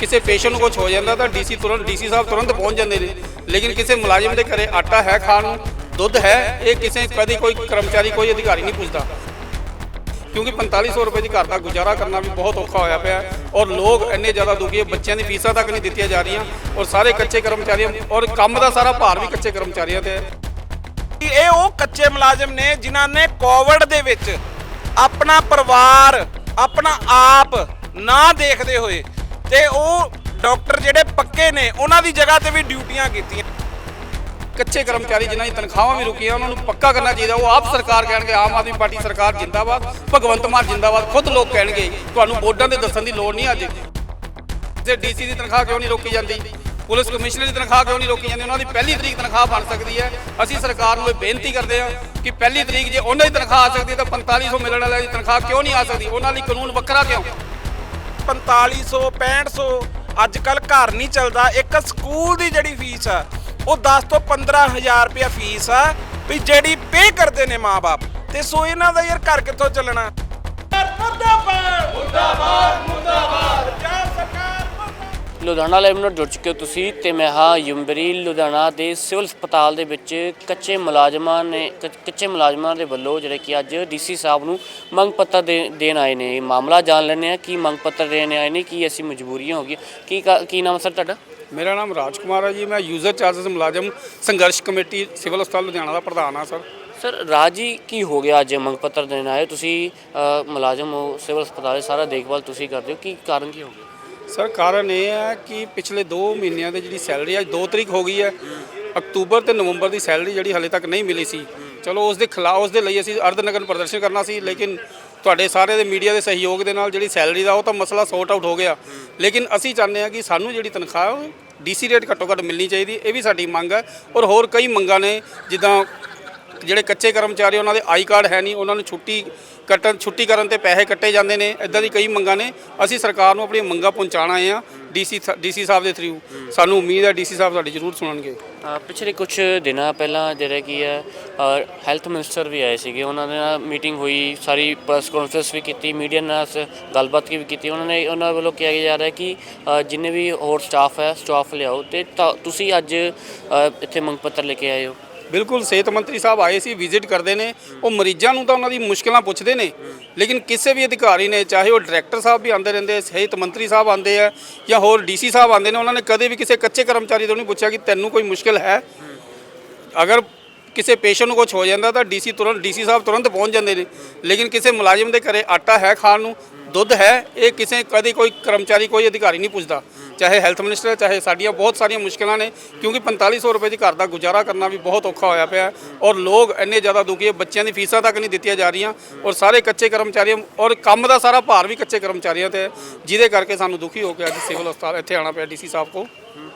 ਕਿਸੇ ਪੇਸ਼ੈਂਟ ਨੂੰ ਕੁਝ ਹੋ ਜਾਂਦਾ ਤਾਂ ਡੀਸੀ ਤੁਰੰਤ, ਡੀਸੀ ਸਾਹਿਬ ਤੁਰੰਤ ਪਹੁੰਚ ਜਾਂਦੇ ਨੇ। ਲੇਕਿਨ ਕਿਸੇ ਮੁਲਾਜ਼ਮ ਦੇ ਘਰੇ ਆਟਾ ਹੈ ਖਾਣ ਨੂੰ, ਦੁੱਧ ਹੈ, ਇਹ ਕਿਸੇ ਕਦੀ ਕੋਈ ਕਰਮਚਾਰੀ, ਕੋਈ ਅਧਿਕਾਰੀ ਨਹੀਂ ਪੁੱਛਦਾ। ਕਿਉਂਕਿ 4500 ਰੁਪਏ ਦੀ ਘਰ ਦਾ ਗੁਜ਼ਾਰਾ ਕਰਨਾ ਵੀ ਬਹੁਤ ਔਖਾ ਹੋਇਆ ਪਿਆ ਔਰ ਲੋਕ ਇੰਨੇ ਜ਼ਿਆਦਾ ਦੁਖੀ ਹੈ, ਬੱਚਿਆਂ ਦੀ ਫੀਸਾਂ ਤੱਕ ਨਹੀਂ ਦਿੱਤੀਆਂ ਜਾ ਰਹੀਆਂ ਔਰ ਸਾਰੇ ਕੱਚੇ ਕਰਮਚਾਰੀਆਂ ਔਰ ਕੰਮ ਦਾ ਸਾਰਾ ਭਾਰ ਵੀ ਕੱਚੇ ਕਰਮਚਾਰੀਆਂ ਤੇ ਹੈ। ਕਿ ਇਹ ਉਹ ਕੱਚੇ ਮੁਲਾਜ਼ਮ ਨੇ ਜਿਨ੍ਹਾਂ ਨੇ ਕੋਵਿਡ ਦੇ ਵਿੱਚ ਆਪਣਾ ਪਰਿਵਾਰ, ਆਪਣਾ ਆਪ ਨਾ ਦੇਖਦੇ ਹੋਏ ਤੇ ਉਹ ਡਾਕਟਰ ਜਿਹੜੇ ਪੱਕੇ ਨੇ, ਉਹਨਾਂ ਦੀ ਜਗ੍ਹਾ ਤੇ ਵੀ ਡਿਊਟੀਆਂ ਕੀਤੀਆਂ। ਕੱਚੇ ਕਰਮਚਾਰੀ ਜਿਨ੍ਹਾਂ ਦੀ ਤਨਖਾਹਾਂ ਵੀ ਰੁਕੀਆਂ, ਉਹਨਾਂ ਨੂੰ ਪੱਕਾ ਕਰਨਾ ਚਾਹੀਦਾ। ਉਹ ਆਪ ਸਰਕਾਰ ਕਹਿਣਗੇ, ਆਮ ਆਦਮੀ ਪਾਰਟੀ ਸਰਕਾਰ ਜਿੰਦਾਬਾਦ, ਭਗਵੰਤ ਮਾਨ ਜਿੰਦਾਬਾਦ, ਖੁਦ ਲੋਕ ਕਹਿਣਗੇ, ਤੁਹਾਨੂੰ ਬੋਰਡਾਂ ਤੇ ਦੱਸਣ ਦੀ ਲੋੜ ਨਹੀਂ ਅੱਜ। ਤੇ ਡੀਸੀ ਦੀ ਤਨਖਾਹ ਕਿਉਂ ਨਹੀਂ ਰੋਕੀ ਜਾਂਦੀ? ਪੁਲਿਸ ਕਮਿਸ਼ਨਰ ਦੀ ਤਨਖਾਹ ਕਿਉਂ ਨਹੀਂ ਰੋਕੀ ਜਾਂਦੀ? ਉਹਨਾਂ ਦੀ ਪਹਿਲੀ ਤਰੀਕ ਤਨਖਾਹ ਬਣ ਸਕਦੀ ਹੈ। ਅਸੀਂ ਸਰਕਾਰ ਨੂੰ ਇਹ ਬੇਨਤੀ ਕਰਦੇ ਹਾਂ ਕਿ ਪਹਿਲੀ ਤਰੀਕ ਜੇ ਉਹਨਾਂ ਦੀ ਤਨਖਾਹ ਆ ਸਕਦੀ ਹੈ ਤਾਂ 4500 ਮਿਲਣ ਵਾਲਿਆਂ ਦੀ ਤਨਖਾਹ ਕਿਉਂ ਨਹੀਂ ਆ ਸਕਦੀ? ਉਹਨਾਂ ਲਈ ਕਾਨੂੰਨ ਵੱਖਰਾ ਕਿਉਂ? 4500 6500 ਅੱਜ ਕੱਲ ਘਰ ਨਹੀਂ ਚੱਲਦਾ। ਇੱਕ ਸਕੂਲ ਦੀ ਜਿਹੜੀ ਫੀਸ ਆ, ਉਹ 10 ਤੋਂ 15000 ਰੁਪਇਆ ਫੀਸ ਆ ਵੀ ਜਿਹੜੀ ਪੇ ਕਰਦੇ ਨੇ ਮਾਪੇ ਤੇ ਸੋ ਇਹਨਾਂ ਦਾ ਯਾਰ ਘਰ ਕਿੱਥੋਂ ਚੱਲਣਾ? ਮੁਰਦਾਬਾਦ ਮੁਰਦਾਬਾਦ ਮੁਰਦਾਬਾਦ। ਲੁਧਿਆਣਾ ਲਾਈਵ ਨਾਲ ਜੁੜ ਚੁੱਕੇ ਹੋ ਤੁਸੀਂ ਤੇ ਮੈਂ ਹਾਂ ਯੁੰਬਰੀ ਲੁਧਿਆਣਾ ਦੇ ਸਿਵਲ ਹਸਪਤਾਲ ਦੇ ਵਿੱਚ ਕੱਚੇ ਮੁਲਾਜ਼ਮਾਂ ਨੇ ਕੱਚੇ ਮੁਲਾਜ਼ਮਾਂ ਦੇ ਵੱਲੋਂ ਜਿਹੜੇ ਕਿ ਅੱਜ ਡੀਸੀ ਸਾਹਿਬ ਨੂੰ ਮੰਗ ਪੱਤਰ ਦੇਣ ਆਏ ਨੇ। ਇਹ ਮਾਮਲਾ ਜਾਣ ਲੈਂਦੇ ਆ ਕੀ ਮੰਗ ਪੱਤਰ ਦੇਣ ਆਏ ਨੇ ਕੀ ਅਸੀਂ ਮਜਬੂਰੀਆਂ ਹੋ ਗਈਆਂ? ਕੀ ਕਾ- ਨਾਮ ਸਰ ਤੁਹਾਡਾ? ਮੇਰਾ ਨਾਮ ਰਾਜ ਕੁਮਾਰ ਹੈ ਜੀ ਮੈਂ ਯੂਜ਼ਰ ਚਾਰਜਸ ਮੁਲਾਜ਼ਮ ਸੰਘਰਸ਼ ਕਮੇਟੀ ਸਿਵਲ ਹਸਪਤਾਲ ਲੁਧਿਆਣਾ ਦਾ ਪ੍ਰਧਾਨ ਹਾਂ ਸਰ। ਸਰ ਰਾਜੀ ਕੀ ਹੋ ਗਿਆ ਅੱਜ ਮੰਗ ਪੱਤਰ ਦੇਣ ਆਏ? ਤੁਸੀਂ ਮੁਲਾਜ਼ਮ ਹੋ ਸਿਵਲ ਹਸਪਤਾਲ ਦੇ ਸਾਰਾ ਦੇਖਭਾਲ ਤੁਸੀਂ ਕਰਦੇ ਹੋ ਕੀ ਕਾਰਨ ਕੀ ਹੋ ਗਿਆ? ਸਰ, ਕਾਰਨ ਇਹ ਹੈ ਕਿ ਪਿਛਲੇ 2 ਮਹੀਨਿਆਂ ਦੀ ਜਿਹੜੀ ਸੈਲਰੀ ਅੱਜ 2 ਤਰੀਕ ਹੋ ਗਈ ਹੈ, ਅਕਤੂਬਰ ਤੇ ਨਵੰਬਰ ਦੀ ਸੈਲਰੀ ਜਿਹੜੀ ਹਲੇ ਤੱਕ ਨਹੀਂ ਮਿਲੀ ਸੀ। ਚਲੋ, ਉਸ ਦੇ ਖਿਲਾਫ ਉਸ ਦੇ ਲਈ ਅਸੀਂ ਅਰਧਨਗਰ ਪ੍ਰਦਰਸ਼ਨ ਕਰਨਾ ਸੀ, ਲੇਕਿਨ ਤੁਹਾਡੇ ਸਾਰੇ ਦੇ ਮੀਡੀਆ ਦੇ ਸਹਿਯੋਗ ਦੇ ਨਾਲ ਜਿਹੜੀ ਸੈਲਰੀ ਦਾ ਉਹ ਤਾਂ ਮਸਲਾ ਸੌਟ ਆਊਟ ਹੋ ਗਿਆ। ਲੇਕਿਨ ਅਸੀਂ ਚਾਹੁੰਦੇ ਹਾਂ ਕਿ ਸਾਨੂੰ ਜਿਹੜੀ ਤਨਖਾਹ ਡੀਸੀ ਰੇਟ ਘੱਟੋ ਘੱਟ ਮਿਲਣੀ ਚਾਹੀਦੀ, ਇਹ ਵੀ ਸਾਡੀ ਮੰਗ ਹੈ। ਔਰ ਹੋਰ ਕਈ ਮੰਗਾਂ ਨੇ, ਜਿੱਦਾਂ ਜਿਹੜੇ ਕੱਚੇ ਕਰਮਚਾਰੀ, ਉਹਨਾਂ ਦੇ ਆਈ ਕਾਰਡ ਹੈ ਨਹੀਂ, ਉਹਨਾਂ ਨੂੰ ਛੁੱਟੀ ਕੱਟਣ, ਛੁੱਟੀ ਕਰਨ ਤੇ ਪੈਸੇ ਕੱਟੇ ਜਾਂਦੇ ਨੇ। ਇਦਾਂ ਦੀ ਕਈ ਮੰਗਾਂ ਨੇ। ਅਸੀਂ ਸਰਕਾਰ ਨੂੰ ਆਪਣੀਆਂ ਮੰਗਾਂ ਪਹੁੰਚਾਉਣ ਆਏ ਆ ਡੀਸੀ ਡੀਸੀ ਸਾਹਿਬ ਦੇ ਥਰੂ। ਸਾਨੂੰ ਉਮੀਦ ਹੈ ਡੀਸੀ ਸਾਹਿਬ ਸਾਡੀ ਜ਼ਰੂਰ ਸੁਣਨਗੇ। ਪਿਛਲੇ ਕੁਝ ਦਿਨਾਂ ਪਹਿਲਾਂ ਜਿਹੜੇ ਕੀ ਹੈ ਹੈਲਥ ਮਿਨਿਸਟਰ ਵੀ ਆਏ ਸੀਗੇ। ਉਹਨਾਂ ਦੇ ਨਾਲ ਮੀਟਿੰਗ ਹੋਈ, ਸਾਰੀ ਪ੍ਰੈਸ ਕਾਨਫਰੰਸ ਵੀ ਕੀਤੀ ਮੀਡੀਆ ਨਾਲ ਗੱਲਬਾਤ ਵੀ ਕੀਤੀ। ਉਹਨਾਂ ਨੇ, ਉਹਨਾਂ ਵੱਲੋਂ ਕਿਹਾ ਜਾ ਰਿਹਾ ਕਿ ਜਿੰਨੇ ਵੀ ਹੋਰ ਸਟਾਫ ਹੈ ਸਟਾਫ ਲਿਆਓ। ਤੇ ਤਾਂ ਤੁਸੀਂ ਅੱਜ ਇੱਥੇ ਮੰਗ ਪੱਤਰ ਲੈ ਕੇ ਆਏ ਹੋ। ਬਿਲਕੁਲ ਸਿਹਤ ਮੰਤਰੀ ਸਾਹਿਬ ਆਏ ਸੀ ਵਿਜ਼ਿਟ ਕਰਦੇ ਨੇ। ਉਹ ਮਰੀਜ਼ਾਂ ਨੂੰ ਤਾਂ ਉਹਨਾਂ ਦੀ ਮੁਸ਼ਕਲਾਂ ਪੁੱਛਦੇ ਨੇ। ਲੇਕਿਨ ਕਿਸੇ ਵੀ ਅਧਿਕਾਰੀ ਨੇ, ਚਾਹੇ ਉਹ ਡਾਇਰੈਕਟਰ ਸਾਹਿਬ ਵੀ ਆਉਂਦੇ ਰਹਿੰਦੇ, ਸਿਹਤ ਮੰਤਰੀ ਸਾਹਿਬ ਆਉਂਦੇ ਆ, ਜਾਂ ਹੋਰ ਡੀਸੀ ਸਾਹਿਬ ਆਉਂਦੇ ਨੇ, ਉਹਨਾਂ ਨੇ ਕਦੇ ਵੀ ਕਿਸੇ ਕੱਚੇ ਕਰਮਚਾਰੀ ਤੋਂ ਨਹੀਂ ਪੁੱਛਿਆ ਕਿ ਤੈਨੂੰ ਕੋਈ ਮੁਸ਼ਕਲ ਹੈ। ਅਗਰ ਕਿਸੇ ਪੇਸ਼ੈਂਟ ਨੂੰ ਕੁਝ ਹੋ ਜਾਂਦਾ, ਤਾਂ ਡੀਸੀ ਤੁਰੰਤ ਡੀਸੀ ਸਾਹਿਬ ਤੁਰੰਤ ਪਹੁੰਚ ਜਾਂਦੇ ਨੇ। ਲੇਕਿਨ ਕਿਸੇ ਮੁਲਾਜ਼ਮ ਦੇ ਘਰੇ ਆਟਾ ਹੈ ਖਾਣ ਨੂੰ, ਦੁੱਧ ਹੈ, ਇਹ ਕਿਸੇ, ਕਦੇ ਕੋਈ ਕਰਮਚਾਰੀ, ਕੋਈ ਅਧਿਕਾਰੀ ਨਹੀਂ ਪੁੱਛਦਾ। ਚਾਹੇ ਹੈਲਥ ਮਿਨਿਸਟਰ ਹੈ, ਚਾਹੇ ਸਾਡੀਆਂ ਬਹੁਤ ਸਾਰੀਆਂ ਮੁਸ਼ਕਲਾਂ ਨੇ ਕਿਉਂਕਿ 4500 ਰੁਪਏ ਦੀ ਘਰ ਦਾ ਗੁਜ਼ਾਰਾ ਕਰਨਾ ਵੀ ਬਹੁਤ ਔਖਾ ਹੋਇਆ ਪਿਆ ਔਰ ਲੋਕ ਇੰਨੇ ਜ਼ਿਆਦਾ ਦੁਖੀ ਹੈ ਬੱਚਿਆਂ ਦੀ ਫੀਸਾਂ ਤੱਕ ਨਹੀਂ ਦਿੱਤੀਆਂ ਜਾ ਰਹੀਆਂ ਔਰ ਸਾਰੇ ਕੱਚੇ ਕਰਮਚਾਰੀਆਂ ਔਰ ਕੰਮ ਦਾ ਸਾਰਾ ਭਾਰ ਵੀ ਕੱਚੇ ਕਰਮਚਾਰੀਆਂ ਤੇ ਹੈ, ਜਿਹਦੇ ਕਰਕੇ ਸਾਨੂੰ ਦੁਖੀ ਹੋ ਕੇ ਅੱਜ ਸਿਵਲ ਹਸਪਤਾਲ ਇੱਥੇ ਆਣਾ ਪਿਆ ਡੀਸੀ ਸਾਹਿਬ ਕੋਲ।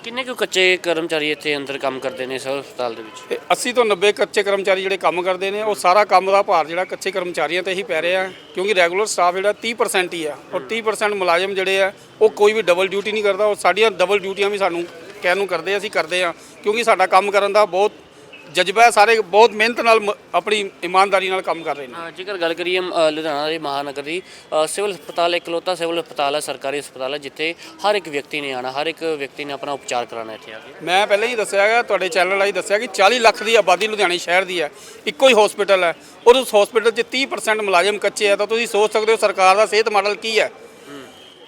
ਕਿੰਨੇ ਕੁ ਕੱਚੇ ਕਰਮਚਾਰੀ ਇੱਥੇ ਅੰਦਰ ਕੰਮ ਕਰਦੇ ਨੇ ਸਿਵਲ ਹਸਪਤਾਲ ਦੇ ਵਿੱਚ? ਤੇ 80 ਤੋਂ 90 ਕੱਚੇ ਕਰਮਚਾਰੀ ਜਿਹੜੇ ਕੰਮ ਕਰਦੇ ਨੇ ਉਹ ਸਾਰਾ ਕੰਮ ਦਾ ਭਾਰ ਜਿਹੜਾ ਕੱਚੇ ਕਰਮਚਾਰੀਆਂ ਤੇ ਹੀ ਪੈ ਰਿਹਾ ਹੈ ਕਿਉਂਕਿ ਰੈਗੂਲਰ ਸਟਾਫ ਜਿਹੜਾ 30% ਹੀ ਆ ਔਰ 30% ਮੁਲਾਜ਼ਮ ਜਿਹੜੇ ਆ ਉਹ ਕੋਈ ਵੀ ਡਬਲ ਡਿਊਟੀ ਨਹੀਂ ਕਰਦਾ ਔਰ ਸਾਡੀਆਂ ਡਬਲ ਡਿਊਟੀਆਂ ਵੀ ਸਾਨੂੰ ਕਹਿਣ ਨੂੰ ਕਰਦੇ ਅਸੀਂ ਕਰਦੇ ਆ ਕਿਉਂਕਿ ਸਾਡਾ ਕੰਮ ਕਰਨ ਦਾ ਬਹੁਤ ਜਜ਼ਬਾ ਹੈ ਸਾਰੇ ਬਹੁਤ ਮਿਹਨਤ ਨਾਲ ਮ- ਆਪਣੀ ਇਮਾਨਦਾਰੀ ਨਾਲ ਕੰਮ ਕਰ ਰਹੇ ਨੇ। ਅ, ਜੇਕਰ ਗੱਲ ਕਰੀਏ ਅ, ਲੁਧਿਆਣਾ ਦੇ ਮਹਾਨਗਰ ਦੀ ਅ, ਸਿਵਲ ਹਸਪਤਾਲ ਇਕਲੌਤਾ ਸਿਵਲ ਹਸਪਤਾਲ ਹੈ ਸਰਕਾਰੀ ਹਸਪਤਾਲ ਹੈ ਜਿੱਥੇ ਹਰ ਇੱਕ ਵਿਅਕਤੀ ਨੇ ਆਣਾ ਹਰ ਇੱਕ ਵਿਅਕਤੀ ਨੇ ਆਪਣਾ ਉਪਚਾਰ ਕਰਾਉਣਾ ਇੱਥੇ ਆ ਕੇ। ਮੈਂ ਪਹਿਲਾਂ ਹੀ ਦੱਸਿਆ ਹੈਗਾ ਤੁਹਾਡੇ ਚੈਨਲ ਰਾਹੀਂ ਦੱਸਿਆ ਕਿ 40 ਲੱਖ ਦੀ ਆਬਾਦੀ ਲੁਧਿਆਣੇ ਸ਼ਹਿਰ ਦੀ ਹੈ ਇੱਕੋ ਹੀ ਹਸਪੀਟਲ ਹੈ। ਔਰ ਉਸ ਹਸਪੀਟਲ 'ਚ 30% ਮੁਲਾਜ਼ਮ ਕੱਚੇ ਆ ਤਾਂ ਤੁਸੀਂ ਸੋਚ ਸਕਦੇ ਹੋ ਸਰਕਾਰ ਦਾ ਸਿਹਤ ਮਾਡਲ ਕੀ ਹੈ?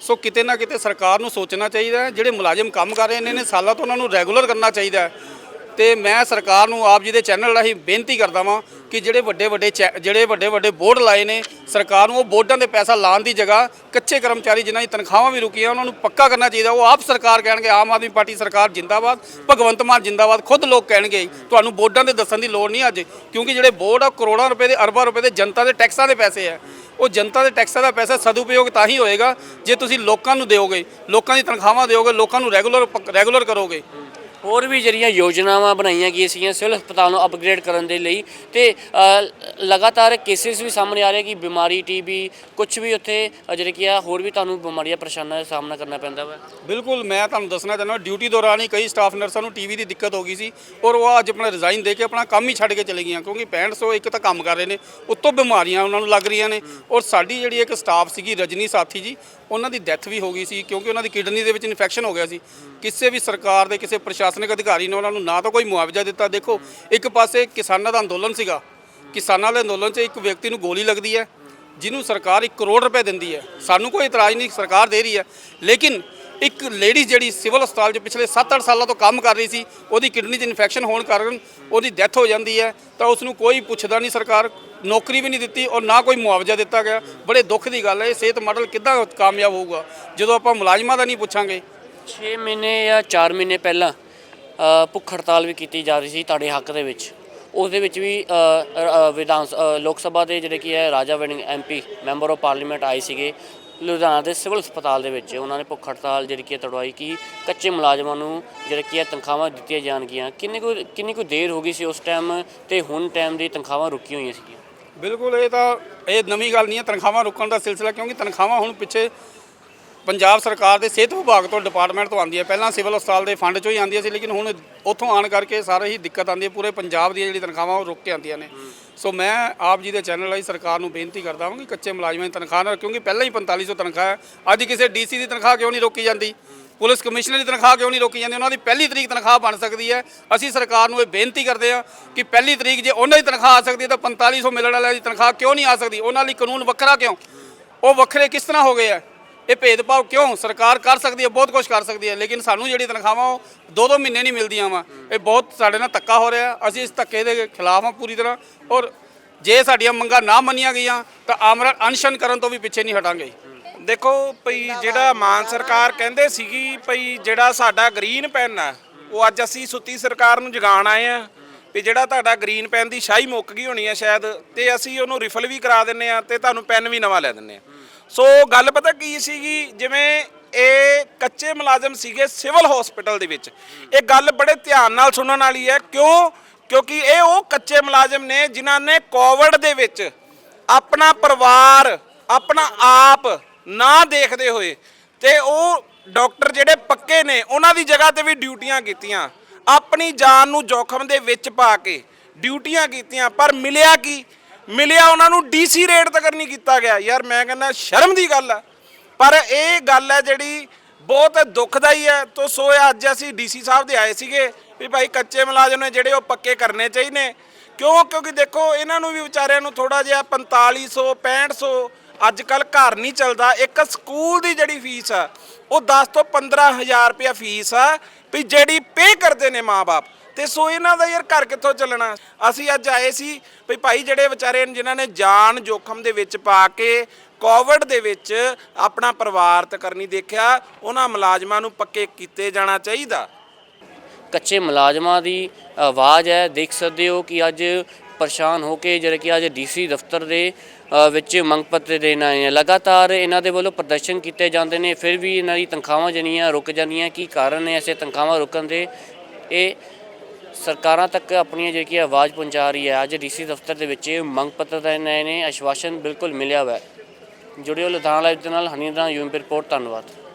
ਸੋ ਕਿਤੇ ਨਾ ਕਿਤੇ ਸਰਕਾਰ ਨੂੰ ਸੋਚਣਾ ਚਾਹੀਦਾ ਹੈ, ਜਿਹੜੇ ਮੁਲਾਜ਼ਮ ਕੰਮ ਕਰ ਰਹੇ ਨੇ ਨੇ ਸਾਲਾਂ ਤੋਂ ਉਹਨਾਂ ਨੂੰ ਰੈਗੂਲਰ ਕਰਨਾ ਚਾਹੀਦਾ ਹੈ। ਤੇ ਮੈਂ ਸਰਕਾਰ ਨੂੰ, ਆਪ ਜੀ ਦੇ ਚੈਨਲ ਰਾਹੀਂ ਬੇਨਤੀ ਕਰਦਾ ਵਾਂ ਕਿ ਜਿਹੜੇ ਵੱਡੇ ਵੱਡੇ ਚੈ- ਜਿਹੜੇ ਵੱਡੇ ਵੱਡੇ ਬੋਰਡ ਲਾਏ ਨੇ, ਸਰਕਾਰ ਨੂੰ ਉਹ ਬੋਰਡਾਂ ਦੇ ਪੈਸਾ ਲਾਉਣ ਦੀ ਜਗ੍ਹਾ ਕੱਚੇ ਕਰਮਚਾਰੀ ਜਿਨ੍ਹਾਂ ਦੀ ਤਨਖਾਹਾਂ ਵੀ ਰੁਕੀਆਂ, ਉਹਨਾਂ ਨੂੰ ਪੱਕਾ ਕਰਨਾ ਚਾਹੀਦਾ। ਉਹ ਆਪ ਸਰਕਾਰ ਕਹਿਣਗੇ, ਆਮ ਆਦਮੀ ਪਾਰਟੀ ਸਰਕਾਰ ਜਿੰਦਾਬਾਦ, ਭਗਵੰਤ ਮਾਨ ਜਿੰਦਾਬਾਦ, ਖੁਦ ਲੋਕ ਕਹਿਣਗੇ, ਤੁਹਾਨੂੰ ਬੋਰਡਾਂ ਦੇ ਦੱਸਣ ਦੀ ਲੋੜ ਨਹੀਂ ਅੱਜ, ਕਿਉਂਕਿ ਜਿਹੜੇ ਬੋਰਡ ਆ, ਕਰੋੜਾਂ ਰੁਪਏ ਦੇ, ਅਰਬਾਂ ਰੁਪਏ ਦੇ ਜਨਤਾ ਦੇ ਟੈਕਸਾਂ ਦੇ ਪੈਸੇ ਆ। ਉਹ ਜਨਤਾ ਦੇ ਟੈਕਸਾਂ ਦਾ ਪੈਸਾ ਸਦਉਪਯੋਗ ਤਾਂ ਹੀ ਹੋਏਗਾ ਜੇ ਤੁਸੀਂ ਲੋਕਾਂ ਨੂੰ ਦਿਓਗੇ, ਲੋਕਾਂ ਦੀ ਤਨਖਾਹਾਂ ਦਿਓਗੇ, ਲੋਕਾਂ ਨੂੰ ਰੈਗੂਲਰ ਰੈਗੂਲਰ ਕਰੋਗੇ। ਹੋਰ ਵੀ ਜਿਹੜੀਆਂ ਯੋਜਨਾਵਾਂ ਬਣਾਈਆਂ ਗਈਆਂ ਸੀਗੀਆਂ ਸਿਵਲ ਹਸਪਤਾਲ ਨੂੰ ਅਪਗ੍ਰੇਡ ਕਰਨ ਦੇ ਲਈ ਤੇ ਲਗਾਤਾਰ ਕੇਸਿਸ ਵੀ ਸਾਹਮਣੇ ਆ ਰਹੇ ਕਿ ਬਿਮਾਰੀ ਟੀਬੀ ਕੁਝ ਵੀ ਉੱਥੇ ਜਿਹੜੇ ਕੀ ਆ, ਹੋਰ ਵੀ ਤੁਹਾਨੂੰ ਬਿਮਾਰੀਆਂ ਪਰੇਸ਼ਾਨਾਂ ਦਾ ਸਾਹਮਣਾ ਕਰਨਾ ਪੈਂਦਾ ਵਾ। ਬਿਲਕੁਲ, ਮੈਂ ਤੁਹਾਨੂੰ ਦੱਸਣਾ ਚਾਹੁੰਦਾ ਡਿਊਟੀ ਦੌਰਾਨ ਹੀ ਕਈ ਸਟਾਫ ਨਰਸਾਂ ਨੂੰ ਟੀਵੀ ਦੀ ਦਿੱਕਤ ਹੋ ਗਈ ਸੀ ਔਰ ਉਹ ਅੱਜ ਆਪਣਾ ਰਿਜ਼ਾਈਨ ਦੇ ਕੇ ਆਪਣਾ ਕੰਮ ਹੀ ਛੱਡ ਕੇ ਚਲੇ ਗਈਆਂ ਕਿਉਂਕਿ 6500 ਇੱਕ ਤਾਂ ਕੰਮ ਕਰ ਰਹੇ ਨੇ, ਉੱਤੋਂ ਬਿਮਾਰੀਆਂ ਉਹਨਾਂ ਨੂੰ ਲੱਗ ਰਹੀਆਂ ਨੇ ਔਰ ਸਾਡੀ ਜਿਹੜੀ ਇੱਕ ਸਟਾਫ ਸੀਗੀ ਰਜਨੀ ਸਾਥੀ ਜੀ, ਉਹਨਾਂ ਦੀ ਡੈਥ ਵੀ ਹੋ ਗਈ ਸੀ ਕਿਉਂਕਿ ਉਹਨਾਂ ਦੀ ਕਿਡਨੀ ਦੇ ਵਿੱਚ ਇਨਫੈਕਸ਼ਨ ਹੋ ਗਿਆ ਸੀ। ਕਿਸੇ ਵੀ ਸਰਕਾਰ ਦੇ, ਕਿਸੇ ਪ੍ਰਸ਼ਾਸਨਿਕ ਅਧਿਕਾਰੀ ਨੇ ਉਹਨਾਂ ਨੂੰ ਨਾ ਤਾਂ ਕੋਈ ਮੁਆਵਜ਼ਾ ਦਿੱਤਾ। ਦੇਖੋ, ਇੱਕ ਪਾਸੇ ਕਿਸਾਨਾਂ ਦਾ ਅੰਦੋਲਨ ਸੀਗਾ। ਕਿਸਾਨਾਂ ਦੇ ਅੰਦੋਲਨ 'ਚ ਇੱਕ ਵਿਅਕਤੀ ਨੂੰ ਗੋਲੀ ਲੱਗਦੀ ਹੈ, ਜਿਹਨੂੰ ਸਰਕਾਰ 1 ਕਰੋੜ ਰੁਪਏ ਦਿੰਦੀ ਹੈ। ਸਾਨੂੰ ਕੋਈ ਇਤਰਾਜ਼ ਨਹੀਂ, ਸਰਕਾਰ ਦੇ ਰਹੀ ਹੈ। ਲੇਕਿਨ ਇੱਕ ਲੇਡੀ ਜਿਹੜੀ ਸਿਵਲ ਹਸਪਤਾਲ 'ਚ ਪਿਛਲੇ 7-8 ਸਾਲਾਂ ਤੋਂ ਕੰਮ ਕਰ ਰਹੀ ਸੀ, ਉਹਦੀ ਕਿਡਨੀ 'ਚ ਇਨਫੈਕਸ਼ਨ ਹੋਣ ਕਾਰਨ ਉਹਦੀ ਡੈਥ ਹੋ ਜਾਂਦੀ ਹੈ। ਤਾਂ ਉਸ ਨੂੰ ਕੋਈ ਪੁੱਛਦਾ ਨਹੀਂ ਸਰਕਾਰ, ਨੌਕਰੀ ਵੀ ਨਹੀਂ ਦਿੱਤੀ ਔਰ ਨਾ ਕੋਈ ਮੁਆਵਜ਼ਾ ਦਿੱਤਾ ਗਿਆ। ਬੜੇ ਦੁੱਖ ਦੀ ਗੱਲ ਹੈ, ਇਹ ਸਿਹਤ ਮਾਡਲ ਕਿੱਦਾਂ ਕਾਮਯਾਬ ਹੋਊਗਾ? ਜਦੋਂ ਆਪਾਂ ਮੁਲਾਜ਼ਮਾਂ ਦਾ ਨਹੀਂ ਪੁੱਛਾਂਗੇ। 6 ਮਹੀਨੇ ਜਾਂ 4 ਮਹੀਨੇ ਪਹਿਲਾਂ ਭੁੱਖ ਹੜਤਾਲ ਵੀ ਕੀਤੀ ਜਾ ਰਹੀ ਸੀ ਤੁਹਾਡੇ ਹੱਕ ਦੇ ਵਿੱਚ। ਉਸ ਦੇ ਵਿੱਚ ਵੀ ਵਿਧਾਨ ਸ- ਲੋਕ ਸਭਾ ਦੇ ਜਿਹੜੇ ਕੀ ਹੈ, Raja Warring MP member of parliament ਆਏ ਸੀਗੇ। ਲੁਧਿਆਣਾ ਦੇ ਸਿਵਲ ਹਸਪਤਾਲ ਦੇ ਵਿੱਚ ਉਹਨਾਂ ਨੇ ਭੁੱਖ ਹੜਤਾਲ ਜਿਹੜੀ ਕੀ ਤੜਵਾਈ ਕਿ, ਕੱਚੇ ਮੁਲਾਜ਼ਮਾਂ ਨੂੰ ਜਿਹੜੇ ਕੀ ਹੈ ਤਨਖਾਹਾਂ ਦਿੱਤੀਆਂ ਜਾਣਗੀਆਂ। ਕਿੰਨੀ ਕੁ ਕਿੰਨੀ ਕੁ ਦੇਰ ਹੋ ਗਈ ਸੀ ਉਸ ਟਾਈਮ ਤੇ ਹੁਣ ਟਾਈਮ ਦੀ ਤਨਖਾਹਾਂ ਰੁਕੀਆਂ ਹੋਈਆਂ ਸੀਗੀਆਂ? ਬਿਲਕੁਲ, ਇਹ ਤਾਂ, ਇਹ ਨਵੀਂ ਗੱਲ ਨਹੀਂ ਹੈ, ਤਨਖਾਹਾਂ ਰੁਕਣ ਦਾ ਸਿਲਸਿਲਾ ਕਿਉਂਕਿ ਤਨਖਾਹਾਂ ਹੁਣ ਪਿੱਛੇ ਪੰਜਾਬ ਸਰਕਾਰ ਦੇ ਸਿਹਤ ਵਿਭਾਗ ਤੋਂ ਡਿਪਾਰਟਮੈਂਟ ਤੋਂ ਆਉਂਦੀ ਹੈ। ਪਹਿਲਾਂ ਸਿਵਲ ਹਸਪਤਾਲ ਦੇ ਫੰਡ ਚੋਂ ਹੀ ਆਉਂਦੀਆਂ ਸੀ, ਲੇਕਿਨ ਹੁਣ ਉੱਥੋਂ ਆਣ ਕਰਕੇ ਸਾਰੇ ਹੀ ਦਿੱਕਤ ਆਉਂਦੀ ਹੈ। ਪੂਰੇ ਪੰਜਾਬ ਦੀਆਂ ਜਿਹੜੀ ਤਨਖਾਹਾਂ ਉਹ ਰੁਕ ਕੇ ਆਉਂਦੀਆਂ ਨੇ। ਸੋ ਮੈਂ ਆਪ ਜੀ ਦੇ ਚੈਨਲ ਰਾਹੀਂ ਸਰਕਾਰ ਨੂੰ ਬੇਨਤੀ ਕਰਦਾ ਹਾਂ ਕਿ ਕੱਚੇ ਮੁਲਾਜ਼ਮਾਂ ਦੀ ਤਨਖਾਹ ਨਾ ਕਿਉਂਕਿ ਪਹਿਲਾਂ ਹੀ 4500 ਤਨਖਾਹ ਹੈ। ਅੱਜ ਕਿਸੇ ਡੀਸੀ ਦੀ ਤਨਖਾਹ ਕਿਉਂ ਨਹੀਂ ਰੋਕੀ ਜਾਂਦੀ? ਪੁਲਿਸ ਕਮਿਸ਼ਨਰ ਦੀ ਤਨਖਾਹ ਕਿਉਂ ਨਹੀਂ ਰੋਕੀ ਜਾਂਦੀ? ਉਹਨਾਂ ਦੀ ਪਹਿਲੀ ਤਰੀਕ ਤਨਖਾਹ ਬਣ ਸਕਦੀ ਹੈ। ਅਸੀਂ ਸਰਕਾਰ ਨੂੰ ਇਹ ਬੇਨਤੀ ਕਰਦੇ ਹਾਂ ਕਿ ਪਹਿਲੀ ਤਰੀਕ ਜੇ ਉਹਨਾਂ ਦੀ ਤਨਖਾਹ ਆ ਸਕਦੀ ਹੈ, ਤਾਂ 4500 ਮਿਲਣ ਵਾਲਿਆਂ ਦੀ ਤਨਖਾਹ ਕਿਉਂ ਨਹੀਂ ਆ ਸਕਦੀ? ਉਹਨਾਂ ਲਈ ਕਾਨੂੰਨ ਵੱਖਰਾ ਕਿਉਂ? ਉਹ ਵੱਖਰੇ ਕਿਸ ਤਰ੍ਹਾਂ ਹੋ ਗਏ ਆ? ਇਹ ਭੇਦਭਾਵ ਕਿਉਂ ਸਰਕਾਰ ਕਰ ਸਕਦੀ ਹੈ, ਬਹੁਤ ਕੁਝ ਕਰ ਸਕਦੀ ਹੈ, ਲੇਕਿਨ ਸਾਨੂੰ ਜਿਹੜੀ ਤਨਖਾਹਾਂ ਉਹ ਦੋ ਦੋ ਮਹੀਨੇ ਨਹੀਂ ਮਿਲਦੀਆਂ ਵਾ। ਇਹ ਬਹੁਤ ਸਾਡੇ ਨਾਲ ਧੱਕਾ ਹੋ ਰਿਹਾ, ਅਸੀਂ ਇਸ ਧੱਕੇ ਦੇ ਖਿਲਾਫ ਹਾਂ ਪੂਰੀ ਤਰ੍ਹਾਂ। ਔਰ ਜੇ ਸਾਡੀਆਂ ਮੰਗਾਂ ਨਾ ਮੰਨੀਆਂ ਗਈਆਂ, ਤਾਂ ਆਮਰਨ ਅਨਸ਼ਨ ਕਰਨ ਤੋਂ ਵੀ ਪਿੱਛੇ ਨਹੀਂ ਹਟਾਂਗੇ। ਦੇਖੋ ਭਈ ਜਿਹੜਾ ਮਾਨ ਸਰਕਾਰ ਕਹਿੰਦੇ ਸੀਗੀ ਭਈ ਜਿਹੜਾ ਸਾਡਾ ਗ੍ਰੀਨ ਪੈਨ ਆ, ਉਹ ਅੱਜ ਅਸੀਂ ਸੁੱਤੀ ਸਰਕਾਰ ਨੂੰ ਜਗਾਉਣ ਆਏ ਆ। ਵੀ ਜਿਹੜਾ ਤੁਹਾਡਾ ਗ੍ਰੀਨ ਪੈਨ ਦੀ ਸ਼ਾਹੀ ਮੁੱਕ ਗਈ ਹੋਣੀ ਆ ਸ਼ਾਇਦ, ਤੇ ਅਸੀਂ ਉਹਨੂੰ ਰਿਫਲ ਵੀ ਕਰਾ ਦਿੰਨੇ ਆ, ਤੇ ਤੁਹਾਨੂੰ ਪੈਨ ਵੀ ਨਵਾਂ ਲੈ ਦਿੰਨੇ ਆ। ਸੋ ਗੱਲ ਪਤਾ ਕੀ ਸੀਗੀ? ਜਿਵੇਂ ਇਹ ਕੱਚੇ ਮੁਲਾਜ਼ਮ ਸੀਗੇ ਸਿਵਲ ਹਸਪੀਟਲ ਦੇ ਵਿੱਚ। ਇਹ ਗੱਲ ਬੜੇ ਧਿਆਨ ਨਾਲ ਸੁਣਨ ਵਾਲੀ ਹੈ। ਕਿਉਂ? ਕਿਉਂਕਿ ਇਹ ਉਹ ਕੱਚੇ ਮੁਲਾਜ਼ਮ ਨੇ ਜਿਨ੍ਹਾਂ ਨੇ ਕੋਵਿਡ ਦੇ ਵਿੱਚ ਆਪਣਾ ਪਰਿਵਾਰ, ਆਪਣਾ ਆਪ ਨਾ ਦੇਖਦੇ ਹੋਏ ਤੇ ਉਹ ਡਾਕਟਰ ਜਿਹੜੇ ਪੱਕੇ ਨੇ, ਉਹਨਾਂ ਦੀ ਜਗ੍ਹਾ ਤੇ ਵੀ ਡਿਊਟੀਆਂ ਕੀਤੀਆਂ। ਆਪਣੀ ਜਾਨ ਨੂੰ ਜੋਖਮ ਦੇ ਵਿੱਚ ਪਾ ਕੇ ਡਿਊਟੀਆਂ ਕੀਤੀਆਂ। ਪਰ ਮਿਲਿਆ ਕੀ? ਮਿਲਿਆ ਉਹਨਾਂ ਨੂੰ ਡੀਸੀ ਰੇਟ ਤੱਕ ਨਹੀਂ ਕੀਤਾ ਗਿਆ। ਯਾਰ ਮੈਂ ਕਹਿੰਦਾ ਸ਼ਰਮ ਦੀ ਗੱਲ ਆ। ਪਰ ਇਹ ਗੱਲ ਹੈ ਜਿਹੜੀ ਬਹੁਤ ਦੁਖਦਾਈ ਹੈ ਤੋਂ ਸੋ ਅੱਜ ਅਸੀਂ ਡੀਸੀ ਸਾਹਿਬ ਦੇ ਆਏ ਸੀਗੇ ਵੀ ਭਾਈ ਕੱਚੇ ਮੁਲਾਜ਼ਮ ਨੇ ਜਿਹੜੇ ਉਹ ਪੱਕੇ ਕਰਨੇ ਚਾਹੀਦੇ ਕਿਉਂ? ਕਿਉਂਕਿ ਦੇਖੋ, ਇਹਨਾਂ ਨੂੰ ਵੀ ਵਿਚਾਰਿਆਂ ਨੂੰ ਥੋੜਾ ਜਿਹਾ 4500 6500 ਅੱਜ ਕੱਲ ਘਰ ਨਹੀਂ ਚੱਲਦਾ। ਇੱਕ ਸਕੂਲ ਦੀ ਜਿਹੜੀ ਫੀਸ ਆ, ਉਹ 10 ਤੋਂ 15000 ਰੁਪਇਆ ਫੀਸ ਆ ਵੀ ਜਿਹੜੀ ਪੇ ਕਰਦੇ ਨੇ ਮਾਪੇ ਤੇ ਸੋ ਇਹਨਾਂ ਦਾ ਯਾਰ ਘਰ ਕਿੱਥੋਂ ਚੱਲਣਾ? ਅਸੀਂ ਅੱਜ ਆਏ ਸੀ ਵੀ ਭਾਈ ਜਿਹੜੇ ਵਿਚਾਰੇ ਨੇ, ਜਿਨ੍ਹਾਂ ਨੇ ਜਾਨ ਜੋਖਮ ਦੇ ਵਿੱਚ ਪਾ ਕੇ ਕੋਵਿਡ ਦੇ ਵਿੱਚ ਆਪਣਾ ਪਰਿਵਾਰ ਤੱਕ ਨਹੀਂ ਦੇਖਿਆ, ਉਹਨਾਂ ਮੁਲਾਜ਼ਮਾਂ ਨੂੰ ਪੱਕੇ ਕੀਤੇ ਜਾਣਾ ਚਾਹੀਦਾ। ਕੱਚੇ ਮੁਲਾਜ਼ਮਾਂ ਦੀ ਆਵਾਜ਼ ਹੈ, ਦੇਖ ਸਕਦੇ ਹੋ ਕਿ ਅੱਜ ਪਰੇਸ਼ਾਨ ਹੋ ਕੇ ਜਿਹੜੇ ਕਿ ਅੱਜ ਡੀਸੀ ਦਫ਼ਤਰ ਦੇ ਵਿੱਚ ਮੰਗ ਪੱਤਰ ਦੇਣ ਆਏ ਆ। ਲਗਾਤਾਰ ਇਹਨਾਂ ਦੇ ਵੱਲੋਂ ਪ੍ਰਦਰਸ਼ਨ ਕੀਤੇ ਜਾਂਦੇ ਨੇ, ਫਿਰ ਵੀ ਇਹਨਾਂ ਦੀ ਤਨਖਾਹਾਂ ਜਿਹੜੀਆਂ ਰੁਕ ਜਾਂਦੀਆਂ, ਕੀ ਕਾਰਨ ਨੇ ਐਸੇ ਤਨਖਾਹਾਂ ਰੁਕਣ ਦੇ? ਇਹ ਸਰਕਾਰਾਂ ਤੱਕ ਆਪਣੀਆਂ ਜਿਹੜੀ ਆਵਾਜ਼ ਪਹੁੰਚਾ ਰਹੀ ਹੈ, ਅੱਜ ਡੀਸੀ ਦਫ਼ਤਰ ਦੇ ਵਿੱਚ ਮੰਗ ਪੱਤਰ ਦਾ ਆਏ ਨੇ ਆਸ਼ਵਾਸਨ ਬਿਲਕੁਲ ਮਿਲਿਆ ਹੋਇਆ ਜੁੜਿਓ ਲੁਧਿਆਣਾ ਲਾਈਵ ਦੇ ਨਾਲ ਹਨੀ ਦਾ ਯੂਐਮਪੀ ਰਿਪੋਰਟ, ਧੰਨਵਾਦ।